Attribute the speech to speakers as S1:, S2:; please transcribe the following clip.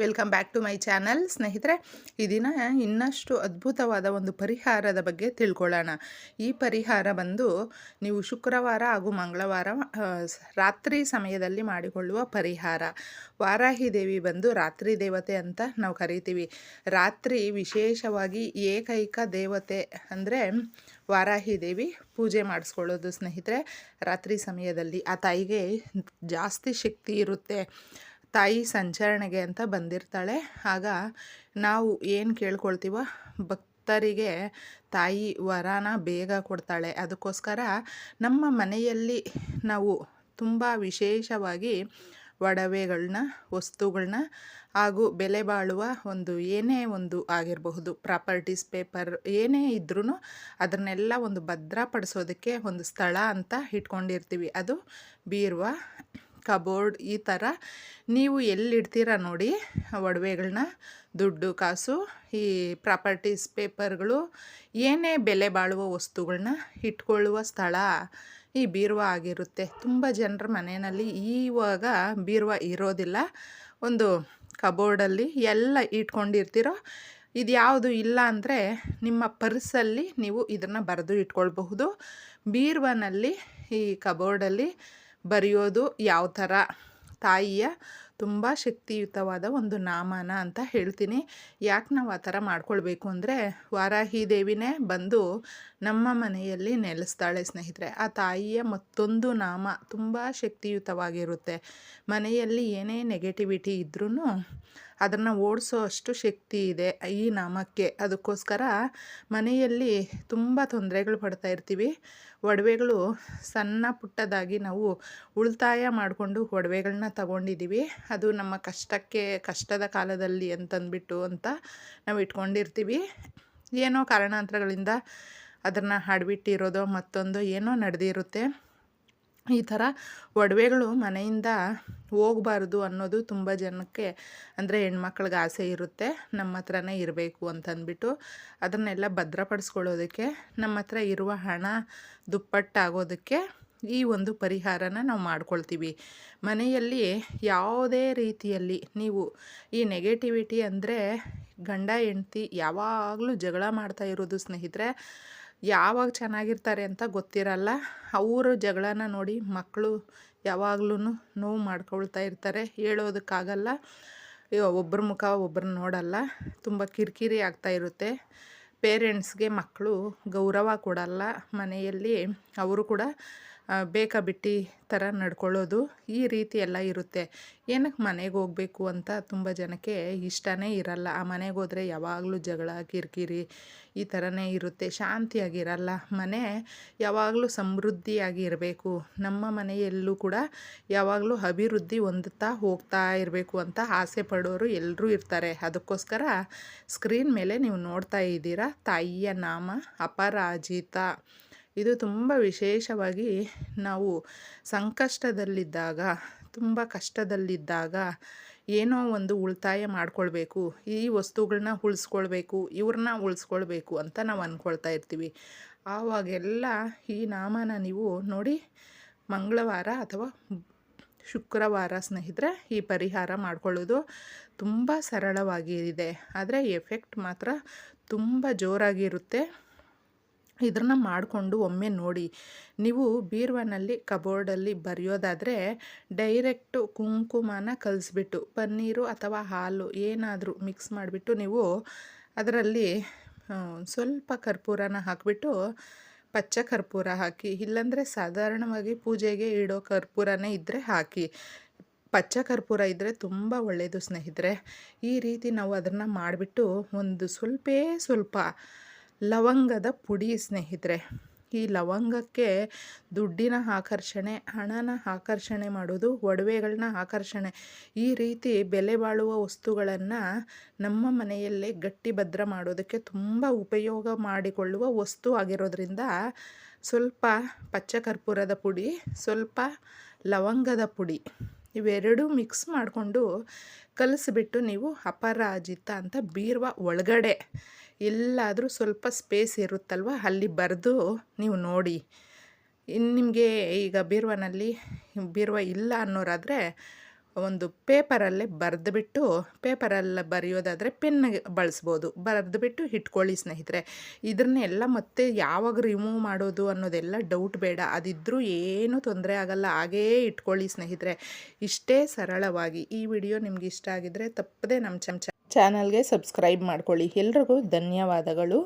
S1: Welcome back to my channel ಸ್ನೇಹಿತರೆ, ಈ ದಿನ ಇನ್ನಷ್ಟು ಅದ್ಭುತವಾದ ಒಂದು ಪರಿಹಾರದ ಬಗ್ಗೆ ತಿಳ್ಕೊಳ್ಳೋಣ. ಈ ಪರಿಹಾರ ಬಂದು ನೀವು ಶುಕ್ರವಾರ ಹಾಗೂ ಮಂಗಳವಾರ ರಾತ್ರಿ ಸಮಯದಲ್ಲಿ ಮಾಡಿಕೊಳ್ಳುವ ಪರಿಹಾರ. ವಾರಾಹಿ ದೇವಿ ಬಂದು ರಾತ್ರಿ ದೇವತೆ ಅಂತ ನಾವು ಕರಿತೀವಿ. ರಾತ್ರಿ ವಿಶೇಷವಾಗಿ ಏಕೈಕ ದೇವತೆ ಅಂದರೆ ವಾರಾಹಿ ದೇವಿ ಪೂಜೆ ಮಾಡಿಸ್ಕೊಳ್ಳೋದು ಸ್ನೇಹಿತರೆ. ರಾತ್ರಿ ಸಮಯದಲ್ಲಿ ಆ ತಾಯಿಗೆ ಜಾಸ್ತಿ ಶಕ್ತಿ ಇರುತ್ತೆ. ತಾಯಿ ಸಂಚರಣೆಗೆ ಅಂತ ಬಂದಿರ್ತಾಳೆ. ಆಗ ನಾವು ಏನು ಕೇಳ್ಕೊಳ್ತೀವೋ ಭಕ್ತರಿಗೆ ತಾಯಿ ವರನ ಬೇಗ ಕೊಡ್ತಾಳೆ. ಅದಕ್ಕೋಸ್ಕರ ನಮ್ಮ ಮನೆಯಲ್ಲಿ ನಾವು ತುಂಬ ವಿಶೇಷವಾಗಿ ಒಡವೆಗಳನ್ನ ವಸ್ತುಗಳನ್ನ ಹಾಗೂ ಬೆಲೆ ಬಾಳುವ ಒಂದು ಏನೇ ಒಂದು ಆಗಿರಬಹುದು, ಪ್ರಾಪರ್ಟೀಸ್ ಪೇಪರ್ ಏನೇ ಇದ್ರೂ ಅದನ್ನೆಲ್ಲ ಒಂದು ಭದ್ರಪಡಿಸೋದಕ್ಕೆ ಒಂದು ಸ್ಥಳ ಅಂತ ಇಟ್ಕೊಂಡಿರ್ತೀವಿ. ಅದು ಬೀರುವ ಕಬೋರ್ಡ್ ಈ ಥರ ನೀವು ಎಲ್ಲಿಡ್ತೀರ ನೋಡಿ ಒಡವೆಗಳನ್ನ ದುಡ್ಡು, ಕಾಸು, ಈ ಪ್ರಾಪರ್ಟೀಸ್ ಪೇಪರ್ಗಳು, ಏನೇ ಬೆಲೆ ಬಾಳುವ ವಸ್ತುಗಳನ್ನ ಇಟ್ಕೊಳ್ಳುವ ಸ್ಥಳ ಈ ಬೀರುವ ಆಗಿರುತ್ತೆ. ತುಂಬ ಜನರ ಮನೆಯಲ್ಲಿ ಈವಾಗ ಬೀರುವ ಇರೋದಿಲ್ಲ. ಒಂದು ಕಬೋರ್ಡಲ್ಲಿ ಎಲ್ಲ ಇಟ್ಕೊಂಡಿರ್ತೀರೋ, ಇದು ಯಾವುದು ಇಲ್ಲ ಅಂದರೆ ನಿಮ್ಮ ಪರ್ಸಲ್ಲಿ ನೀವು ಇದನ್ನು ಬರೆದು ಇಟ್ಕೊಳ್ಬಹುದು. ಬೀರ್ವನಲ್ಲಿ ಈ ಕಬೋರ್ಡಲ್ಲಿ ಬರೆಯೋದು ಯಾವ ಥರ ತಾಯಿಯ ತುಂಬ ಶಕ್ತಿಯುತವಾದ ಒಂದು ನಾಮನ ಅಂತ ಹೇಳ್ತೀನಿ. ಯಾಕೆ ನಾವು ಆ ಥರ ಮಾಡ್ಕೊಳ್ಬೇಕು ಅಂದರೆ ವಾರಾಹಿ ದೇವಿನೇ ಬಂದು ನಮ್ಮ ಮನೆಯಲ್ಲಿ ನೆಲೆಸ್ತಾಳೆ ಸ್ನೇಹಿತರೆ. ಆ ತಾಯಿಯ ಮತ್ತೊಂದು ನಾಮ ತುಂಬ ಶಕ್ತಿಯುತವಾಗಿರುತ್ತೆ. ಮನೆಯಲ್ಲಿ ಏನೇ ನೆಗೆಟಿವಿಟಿ ಇದ್ರೂ ಅದನ್ನು ಓಡಿಸೋ ಅಷ್ಟು ಶಕ್ತಿ ಇದೆ ಈ ನಾಮಕ್ಕೆ. ಅದಕ್ಕೋಸ್ಕರ ಮನೆಯಲ್ಲಿ ತುಂಬ ತೊಂದರೆಗಳು ಪಡ್ತಾ ಇರ್ತೀವಿ. ಒಡವೆಗಳು ಸಣ್ಣ ಪುಟ್ಟದಾಗಿ ನಾವು ಉಳಿತಾಯ ಮಾಡಿಕೊಂಡು ಒಡವೆಗಳನ್ನ ತಗೊಂಡಿದ್ದೀವಿ ಅದು ನಮ್ಮ ಕಷ್ಟಕ್ಕೆ, ಕಷ್ಟದ ಕಾಲದಲ್ಲಿ ಅಂತಂದ್ಬಿಟ್ಟು ಅಂತ ನಾವು ಇಟ್ಕೊಂಡಿರ್ತೀವಿ. ಏನೋ ಕಾರಣಾಂತರಗಳಿಂದ ಅದನ್ನು ಹಾಡ್ಬಿಟ್ಟಿರೋದೋ ಮತ್ತೊಂದು ಏನೋ ನಡೆದಿರುತ್ತೆ. ಈ ಥರ ಒಡವೆಗಳು ಮನೆಯಿಂದ ಹೋಗಬಾರ್ದು ಅನ್ನೋದು ತುಂಬ ಜನಕ್ಕೆ ಅಂದರೆ ಹೆಣ್ಮಕ್ಳಿಗೆ ಆಸೆ ಇರುತ್ತೆ. ನಮ್ಮ ಹತ್ರನೇ ಇರಬೇಕು ಅಂತಂದ್ಬಿಟ್ಟು ಅದನ್ನೆಲ್ಲ ಭದ್ರಪಡಿಸ್ಕೊಳ್ಳೋದಕ್ಕೆ, ನಮ್ಮ ಹತ್ರ ಇರುವ ಹಣ ದುಪ್ಪಟ್ಟಾಗೋದಕ್ಕೆ ಈ ಒಂದು ಪರಿಹಾರನ ನಾವು ಮಾಡ್ಕೊಳ್ತೀವಿ. ಮನೆಯಲ್ಲಿ ಯಾವುದೇ ರೀತಿಯಲ್ಲಿ ನೀವು ಈ ನೆಗೆಟಿವಿಟಿ ಅಂದರೆ ಗಂಡ, ಹೆಂಡ್ತಿ ಯಾವಾಗಲೂ ಜಗಳ ಮಾಡ್ತಾ ಇರೋದು ಸ್ನೇಹಿತರೆ, ಯಾವಾಗ ಚೆನ್ನಾಗಿರ್ತಾರೆ ಅಂತ ಗೊತ್ತಿರಲ್ಲ. ಅವರು ಜಗಳನ ನೋಡಿ ಮಕ್ಕಳು ಯಾವಾಗ್ಲೂ ನೋವು ಮಾಡ್ಕೊಳ್ತಾ ಇರ್ತಾರೆ. ಹೇಳೋದಕ್ಕಾಗಲ್ಲ. ಒಬ್ಬರ ಮುಖ ಒಬ್ಬರು ನೋಡಲ್ಲ. ತುಂಬ ಕಿರಿಕಿರಿ ಆಗ್ತಾ ಇರುತ್ತೆ. ಪೇರೆಂಟ್ಸ್ಗೆ ಮಕ್ಕಳು ಗೌರವ ಕೊಡಲ್ಲ. ಮನೆಯಲ್ಲಿ ಅವರು ಕೂಡ ಬೇಕಾ ಬಿಟ್ಟು ಥರ ನಡ್ಕೊಳ್ಳೋದು ಈ ರೀತಿ ಎಲ್ಲ ಇರುತ್ತೆ. ಏನಕ್ಕೆ ಮನೆಗೆ ಹೋಗಬೇಕು ಅಂತ ತುಂಬ ಜನಕ್ಕೆ ಇಷ್ಟನೇ ಇರಲ್ಲ. ಆ ಮನೆಗೆ ಹೋದರೆ ಯಾವಾಗಲೂ ಜಗಳ, ಕಿರಿಕಿರಿ ಈ ಥರನೇ ಇರುತ್ತೆ. ಶಾಂತಿಯಾಗಿರಲ್ಲ ಮನೆ, ಯಾವಾಗಲೂ ಸಮೃದ್ಧಿಯಾಗಿ ಇರಬೇಕು. ನಮ್ಮ ಮನೆಯಲ್ಲೂ ಕೂಡ ಯಾವಾಗಲೂ ಅಭಿವೃದ್ಧಿ ಹೊಂದುತ್ತಾ ಹೋಗ್ತಾ ಇರಬೇಕು ಅಂತ ಆಸೆ ಪಡೋರು ಎಲ್ಲರೂ ಇರ್ತಾರೆ. ಅದಕ್ಕೋಸ್ಕರ ಸ್ಕ್ರೀನ್ ಮೇಲೆ ನೀವು ನೋಡ್ತಾ ಇದ್ದೀರಾ. ತಾಯಿಯ ನಾಮ ಅಪರಾಜಿತ. ಇದು ತುಂಬ ವಿಶೇಷವಾಗಿ ನಾವು ಸಂಕಷ್ಟದಲ್ಲಿದ್ದಾಗ, ತುಂಬ ಕಷ್ಟದಲ್ಲಿದ್ದಾಗ ಏನೋ ಒಂದು ಉಳಿತಾಯ ಮಾಡ್ಕೊಳ್ಬೇಕು, ಈ ವಸ್ತುಗಳನ್ನ ಉಳಿಸ್ಕೊಳ್ಬೇಕು, ಇವ್ರನ್ನ ಉಳಿಸ್ಕೊಳ್ಬೇಕು ಅಂತ ನಾವು ಅಂದ್ಕೊಳ್ತಾ ಇರ್ತೀವಿ. ಆವಾಗೆಲ್ಲ ಈ ನಾಮನ ನೀವು ನೋಡಿ ಮಂಗಳವಾರ ಅಥವಾ ಶುಕ್ರವಾರ ಸ್ನೇಹಿತರೆ ಈ ಪರಿಹಾರ ಮಾಡ್ಕೊಳ್ಳೋದು ತುಂಬ ಸರಳವಾಗಿದೆ ಆದರೆ ಎಫೆಕ್ಟ್ ಮಾತ್ರ ತುಂಬ ಜೋರಾಗಿರುತ್ತೆ ಇದನ್ನ ಮಾಡಿಕೊಂಡು ಒಮ್ಮೆ ನೋಡಿ. ನೀವು ಬೀರ್ವನಲ್ಲಿ ಕಬೋರ್ಡಲ್ಲಿ ಬರೆಯೋದಾದರೆ ಡೈರೆಕ್ಟು ಕುಂಕುಮನ ಕಲಿಸ್ಬಿಟ್ಟು, ಪನ್ನೀರು ಅಥವಾ ಹಾಲು ಏನಾದರೂ ಮಿಕ್ಸ್ ಮಾಡಿಬಿಟ್ಟು ನೀವು ಅದರಲ್ಲಿ ಸ್ವಲ್ಪ ಕರ್ಪೂರನ ಹಾಕಿಬಿಟ್ಟು ಪಚ್ಚ ಕರ್ಪೂರ ಹಾಕಿ, ಇಲ್ಲಾಂದರೆ ಸಾಧಾರಣವಾಗಿ ಪೂಜೆಗೆ ಇಡೋ ಕರ್ಪೂರನೇ ಇದ್ದರೆ ಹಾಕಿ. ಪಚ್ಚ ಕರ್ಪೂರ ಇದ್ದರೆ ತುಂಬ ಒಳ್ಳೆಯದು ಸ್ನೇಹಿತರೆ. ಈ ರೀತಿ ನಾವು ಅದನ್ನು ಮಾಡಿಬಿಟ್ಟು ಒಂದು ಸ್ವಲ್ಪೇ ಸ್ವಲ್ಪ ಲವಂಗದ ಪುಡಿ ಸ್ನೇಹಿತರೆ. ಈ ಲವಂಗಕ್ಕೆ ದುಡ್ಡಿನ ಆಕರ್ಷಣೆ, ಹಣನ ಆಕರ್ಷಣೆ ಮಾಡೋದು ಒಡವೆಗಳನ್ನ ಆಕರ್ಷಣೆ. ಈ ರೀತಿ ಬೆಲೆ ಬಾಳುವ ವಸ್ತುಗಳನ್ನು ನಮ್ಮ ಮನೆಯಲ್ಲೇ ಗಟ್ಟಿ ಭದ್ರ ಮಾಡೋದಕ್ಕೆ ತುಂಬ ಉಪಯೋಗ ಮಾಡಿಕೊಳ್ಳುವ ವಸ್ತು ಆಗಿರೋದ್ರಿಂದ ಸ್ವಲ್ಪ ಪಚ್ಚ ಕರ್ಪೂರದ ಪುಡಿ, ಸ್ವಲ್ಪ ಲವಂಗದ ಪುಡಿ ಇವೆರಡೂ ಮಿಕ್ಸ್ ಮಾಡಿಕೊಂಡು ಕಲಸಿಬಿಟ್ಟು ನೀವು ಅಪರಾಜಿತ ಅಂತ ಬೀರುವ ಒಳಗಡೆ ಎಲ್ಲಾದರೂ ಸ್ವಲ್ಪ ಸ್ಪೇಸ್ ಇರುತ್ತಲ್ವ? ಅಲ್ಲಿ ಬರೆದು ನೀವು ನೋಡಿ. ಇನ್ನು ನಿಮಗೆ ಈಗ ಬೀರುವನಲ್ಲಿ ಬೀರುವ ಇಲ್ಲ ಅನ್ನೋರಾದರೆ ಒಂದು ಪೇಪರಲ್ಲೇ ಬರೆದುಬಿಟ್ಟು ಪೇಪರಲ್ಲಿ ಬರೆಯೋದಾದರೆ ಪೆನ್ ಬಳಸ್ಬೋದು. ಬರೆದುಬಿಟ್ಟು ಇಟ್ಕೊಳ್ಳಿ ಸ್ನೇಹಿತರೆ. ಇದನ್ನೆಲ್ಲ ಮತ್ತೆ ಯಾವಾಗ ರಿಮೂವ್ ಮಾಡೋದು ಅನ್ನೋದೆಲ್ಲ ಡೌಟ್ ಬೇಡ. ಅದಿದ್ದರೂ ಏನೂ ತೊಂದರೆ ಆಗಲ್ಲ. ಹಾಗೇ ಇಟ್ಕೊಳ್ಳಿ ಸ್ನೇಹಿತರೆ. ಇಷ್ಟೇ ಸರಳವಾಗಿ. ಈ ವಿಡಿಯೋ ನಿಮ್ಗೆ ಇಷ್ಟ ಆಗಿದ್ರೆ ತಪ್ಪದೆ ನಮ್ಮ ಚಮಚ ಚಾನಲ್ಗೆ ಸಬ್ಸ್ಕ್ರೈಬ್ ಮಾಡ್ಕೊಳ್ಳಿ. ಎಲ್ರಿಗೂ ಧನ್ಯವಾದಗಳು.